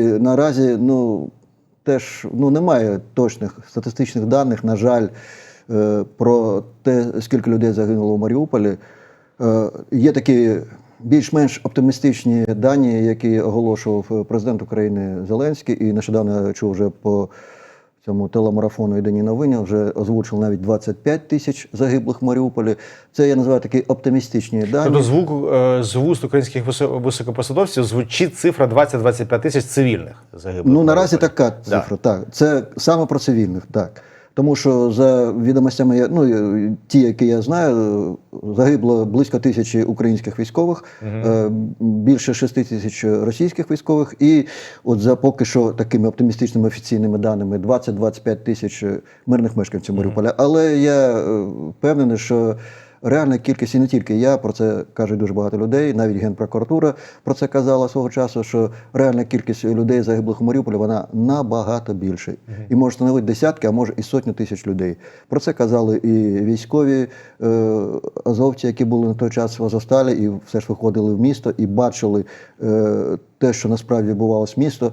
наразі ну, теж ну, немає точних статистичних даних, на жаль, е, про те, скільки людей загинуло в Маріуполі. Е, Є такі більш-менш оптимістичні дані, які оголошував президент України Зеленський, і нещодавно чув вже по цьому телемарафону «Єдині новини вже озвучив навіть 25 тисяч загиблих в Маріуполі. Це я називаю такі оптимістичні дані. Тобто звук е, з вуст українських висо- високопосадовців звучить цифра 20-25 тисяч цивільних загиблих. Ну наразі така цифра, так. Це саме про цивільних, так. Тому що за відомостями, ну ті, які я знаю, загибло близько тисячі українських військових, угу. більше шести тисяч російських військових, і от за поки що такими оптимістичними офіційними даними 20-25 тисяч мирних мешканців Маріуполя. Але я е, впевнений, що реальна кількість, і не тільки я, про це каже дуже багато людей, навіть Генпрокуратура про це казала свого часу, що реальна кількість людей загиблих у Маріуполі вона набагато більша. І може становити десятки, а може і сотню тисяч людей. Про це казали і військові е, азовці, які були на той час в Азовсталі, і все ж виходили в місто і бачили е, те, що насправді відбувалось місто.